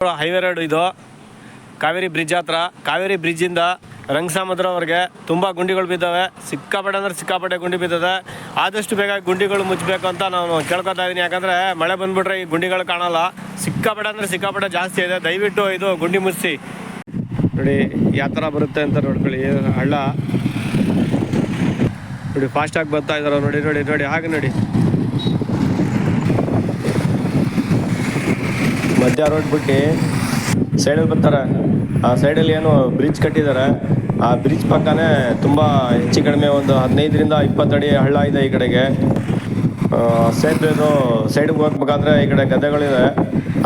Highway road ಇದು. Kaveri bridge ಹತ್ರ. ಕಾವೇರಿ ಬ್ರಿಡ್ಜಿಂದ ರಂಗಸಮುದ್ರವರೆಗೆ ತುಂಬಾ ಗುಂಡಿಗಳು ಬಿದ್ದಾವೆ. ಸಿಕ್ಕಾಪಟ್ಟೆ ಅಂದ್ರೆ ಸಿಕ್ಕಾಪಟ್ಟೆ ಗುಂಡಿ ಬಿದ್ದದೆ. ಆದಷ್ಟು ಬೇಗ ಗುಂಡಿಗಳು ಮುಚ್ಚಬೇಕು ಅಂತ ನಾನು ಕೇಳ್ಕೊತಾ ಇದೀನಿ. ಯಾಕಂದ್ರೆ ಮಳೆ ಬಂದ್ಬಿಟ್ರೆ ಈ ಗುಂಡಿಗಳು ಕಾಣಲ್ಲ. ಸಿಕ್ಕಾಪಟ್ಟೆ ಅಂದ್ರೆ ಸಿಕ್ಕಾಪಟ್ಟೆ ಜಾಸ್ತಿ ಇದೆ. ದಯವಿಟ್ಟು ಇದು ಗುಂಡಿ ಮುಚ್ಚಿ ನೋಡಿ, ಯಾವ ಥರ ಬರುತ್ತೆ ಅಂತ ನೋಡ್ಕೊಳ್ಳಿ. ಹಳ್ಳ. ನೋಡಿ ಫಾಸ್ಟ್ ಆಗಿ ಬರ್ತಾ ಇದ್ದಾರೆ ನೋಡಿ ನೋಡಿ ನೋಡಿ, ಹಾಗೆ ನೋಡಿ. ರೋಡ್ ಬಿಟ್ಟು ಸೈಡಲ್ಲಿ ಬರ್ತಾರೆ. ಆ ಸೈಡಲ್ಲಿ ಏನು ಬ್ರಿಡ್ಜ್ ಕಟ್ಟಿದ್ದಾರೆ. ಆ ಬ್ರಿಡ್ಜ್ ಪಕ್ಕನೇ ತುಂಬ ಹೆಚ್ಚು ಕಡಿಮೆ ಒಂದು ಹದಿನೈದರಿಂದ ಇಪ್ಪತ್ತು ಅಡಿ ಹಳ್ಳ ಇದೆ ಈ ಕಡೆಗೆ. ಸೇತುವೆದು ಸೈಡ್ಗೆ ಹೋಗ್ಬೇಕಾದ್ರೆ ಈ ಕಡೆ ಗದ್ದೆಗಳಿದೆ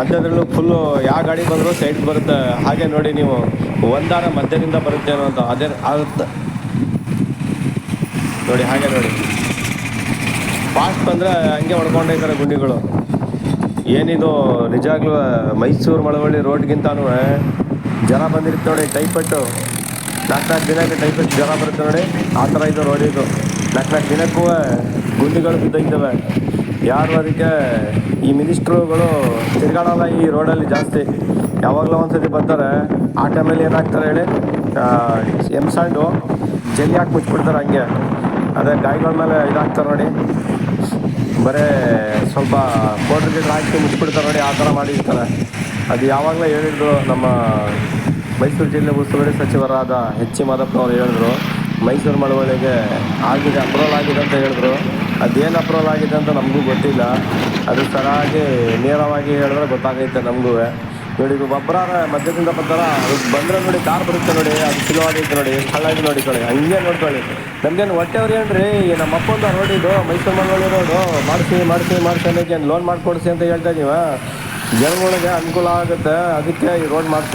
ಅಂಥದ್ರಲ್ಲೂ ಫುಲ್ಲು ಯಾವ ಗಾಡಿ ಬಂದರೂ ಸೈಡ್ಗೆ ಬರುತ್ತೆ. ಹಾಗೆ ನೋಡಿ ನೀವು ಒಂದಾರ ಮಧ್ಯದಿಂದ ಬರುತ್ತೆ ಅನ್ನೋದು. ಅದೇ ಆಗುತ್ತೆ ನೋಡಿ, ಹಾಗೆ ನೋಡಿ. ಫಾಸ್ಟ್ ಬಂದರೆ ಹಂಗೆ ಹೊಡ್ಕೊಂಡೇ ಗುಂಡಿಗಳು. ಏನಿದು ನಿಜಾಗ್ಲೂ ಮೈಸೂರು ಮಳವಳ್ಳಿ ರೋಡ್ಗಿಂತನೂ ಜನ ಬಂದಿರುತ್ತೆ ನೋಡಿ ಟೈಪಟ್ಟು ನಾಲ್ಕು ನಾಲ್ಕು ದಿನಕ್ಕೆ ಟೈಪಟ್ಟು ಜ್ವರ ಬರುತ್ತೆ ನೋಡಿ, ಆ ಥರ ಇದು ರೋಡ್ ಇದು. ನಾಲ್ಕು ನಾಲ್ಕು ದಿನಕ್ಕೂ ಗುಂಡಿಗಳು ಬಿದ್ದೈತವೆ ಯಾರು ಅದಕ್ಕೆ, ಈ ಮಿನಿಸ್ಟ್ರುಗಳು ತಿರ್ಗಾಡಲ್ಲ ಈ ರೋಡಲ್ಲಿ ಜಾಸ್ತಿ. ಯಾವಾಗಲೂ ಒಂದ್ಸತಿ ಬರ್ತಾರೆ, ಆ ಟೈಮಲ್ಲಿ ಏನಾಗ್ತಾರೆ ಹೇಳಿ ಎಂ ಸ್ಯಾಂಡು ಜಲ್ಲಿ ಹಾಕಿ ಮುಚ್ಚಿಬಿಡ್ತಾರೆ ಹಂಗೆ. ಅದೇ ಗಾಯಗಳ ಮೇಲೆ ಇದಾಗ್ತಾರೆ ನೋಡಿ. ಬರೇ ಸ್ವಲ್ಪ ಪೌಡ್ರ್ ಗಿಡ್ರ್ ಹಾಕಿ ಮುಚ್ಚಿಬಿಡ್ತಾರೆ ನೋಡಿ, ಆ ಥರ ಮಾಡಿರ್ತಾರೆ. ಅದು ಯಾವಾಗಲೂ ಹೇಳಿದ್ರು ನಮ್ಮ ಮೈಸೂರು ಜಿಲ್ಲೆ ಉಸ್ತುವಾರಿ ಸಚಿವರಾದ ಎಚ್ ಸಿ ಮಾದಪ್ಪನವ್ರು ಹೇಳಿದ್ರು, ಮೈಸೂರು ಮಳವಳಿಗೆ ಆಗಿದೆ ಅಪ್ರೂವಲ್ ಆಗಿದೆ ಅಂತ ಹೇಳಿದ್ರು. ಅದೇನು ಅಪ್ರೂವಲ್ ಆಗಿದೆ ಅಂತ ನಮಗೂ ಗೊತ್ತಿಲ್ಲ. ಅದು ಸರಾಗಿ ನೇರವಾಗಿ ಹೇಳಿದ್ರೆ ಗೊತ್ತಾಗೈತೆ ನಮಗೂ. ನೋಡಿ ಇದು ಒಬ್ಬರ ಮಧ್ಯದಿಂದ ಬರ್ತಾರ ಬಂದರೆ ನೋಡಿ ಕಾರ್ ಬರುತ್ತೆ ನೋಡಿ, ಅದು ಸ್ಲೋ ಆಗೈತೆ ನೋಡಿ ಎಷ್ಟು ನೋಡಿ ನೋಡಿಕೊಳ್ಳಿ ಹಂಗೆ ನೋಡ್ಕೊಳ್ಳಿ. ನಮ್ಗೇನು ಹೊಟ್ಟೆ ಏನ್ರಿ ನಮ್ಮ ಅಪ್ಪಂದ ರೋಡ್ ಇದು, ಮೈಸೂರು ಮಂಗಳೂರು ರೋಡು ಮಾಡಿಸಿ ಮಾಡಿಸಿ ಮಾಡಿಸಿ ಅನ್ನೋಕೆ ಲೋನ್ ಮಾಡಿಕೊಡ್ಸಿ ಅಂತ ಹೇಳ್ತಾ ಇದೀವ. ಜನಗಳಿಗೆ ಅನುಕೂಲ ಆಗುತ್ತೆ, ಅದಕ್ಕೆ ಈ ರೋಡ್ ಮಾಡ್ತೀವಿ.